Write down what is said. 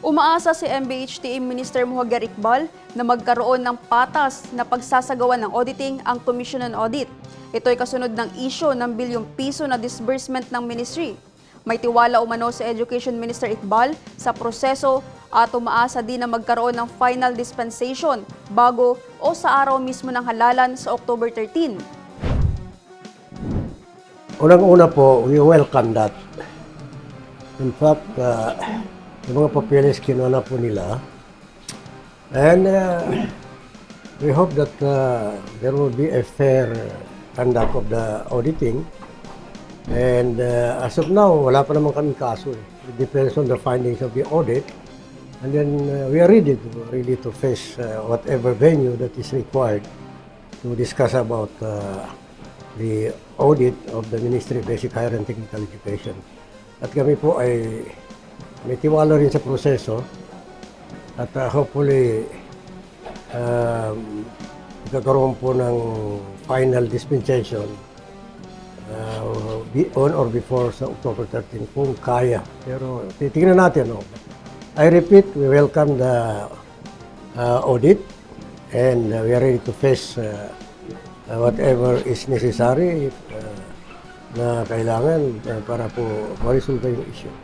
Umaasa si MBHTA Minister Muhagar Iqbal na magkaroon ng patas na pagsasagawa ng auditing ang Commission on Audit. Ito ay kasunod ng isyo ng bilyong piso na disbursement ng ministry. May tiwala umano si Education Minister Iqbal sa proseso at umaasa din na magkaroon ng final dispensation bago o sa araw mismo ng halalan sa October 13. Unang-una po, we welcome that. In fact, uh, yung mga papeles kinuha po nila. And uh, we hope that uh, there will be a fair conduct of the auditing. And uh, as of now, wala pa naman kami kaso. eh. It depends on the findings of the audit. And then uh, we are ready to, ready to face uh, whatever venue that is required to discuss about uh, the audit of the Ministry of Basic Higher and Technical Education. At kami po ay may tiwala rin sa proseso at uh, hopefully um, magkakaroon po ng final dispensation uh, on or before sa October 13 kung kaya. Pero titingnan natin. No? I repeat, we welcome the uh, audit and uh, we are ready to face uh, uh, whatever is necessary if, uh, na kailangan uh, para po ma-resolve yung issue.